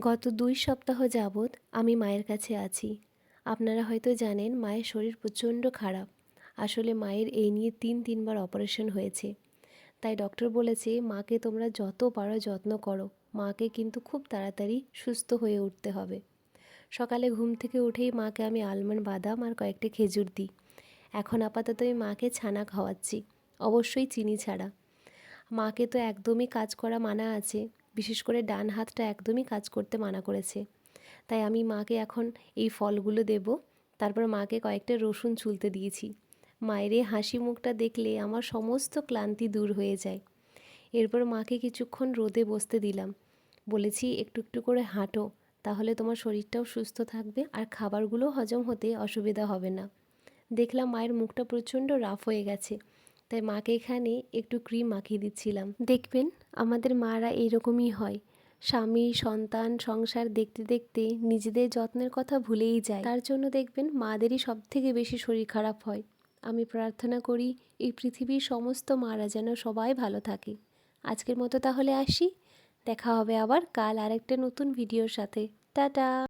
গত দুই সপ্তাহ যাবৎ আমি মায়ের কাছে আছি। আপনারা হয়তো জানেন মায়ের শরীর প্রচণ্ড খারাপ। আসলে মায়ের এই নিয়ে তিন তিনবার অপারেশন হয়েছে। তাই ডক্টর বলেছে, মাকে তোমরা যত পারো যত্ন করো। মাকে কিন্তু খুব তাড়াতাড়ি সুস্থ হয়ে উঠতে হবে। সকালে ঘুম থেকে উঠেই মাকে আমি আলমন্ড বাদাম আর কয়েকটা খেজুর দিই। এখন আপাতত আমি মাকে ছানা খাওয়াচ্ছি। অবশ্যই চিনি ছাড়া। মাকে তো একদমই কাজ করা মানা আছে। বিশেষ করে ডান হাতটা একদমই কাজ করতে মানা করেছে। তাই আমি মাকে এখন এই ফলগুলো দেব। তারপর মাকে কয়েকটা রসুন ছুলতে দিয়েছি। মায়ের এই হাসি মুখটা দেখলে আমার সমস্ত ক্লান্তি দূর হয়ে যায়। এরপর মাকে কিছুক্ষণ রোদে বসতে দিলাম। বলেছি, একটু একটু করে হাঁটো, তাহলে তোমার শরীরটাও সুস্থ থাকবে আর খাবারগুলো হজম হতে অসুবিধা হবে না। দেখলাম মায়ের মুখটা প্রচণ্ড রাফ হয়ে গেছে। তাই মাকে এখানে একটু ক্রিম মাখিয়ে দিচ্ছিলাম। দেখবেন, আমাদের মারা এইরকমই হয়। স্বামী, সন্তান, সংসার দেখতে দেখতে নিজেদের যত্নের কথা ভুলেই যায়। তার জন্য দেখবেন, মাদেরই সব থেকে বেশি শরীর খারাপ হয়। আমি প্রার্থনা করি, এই পৃথিবীর সমস্ত মারা যেন সবাই ভালো থাকে। আজকের মতো তাহলে আসি। দেখা হবে আবার কাল আরেকটা নতুন ভিডিওর সাথে। টাটা!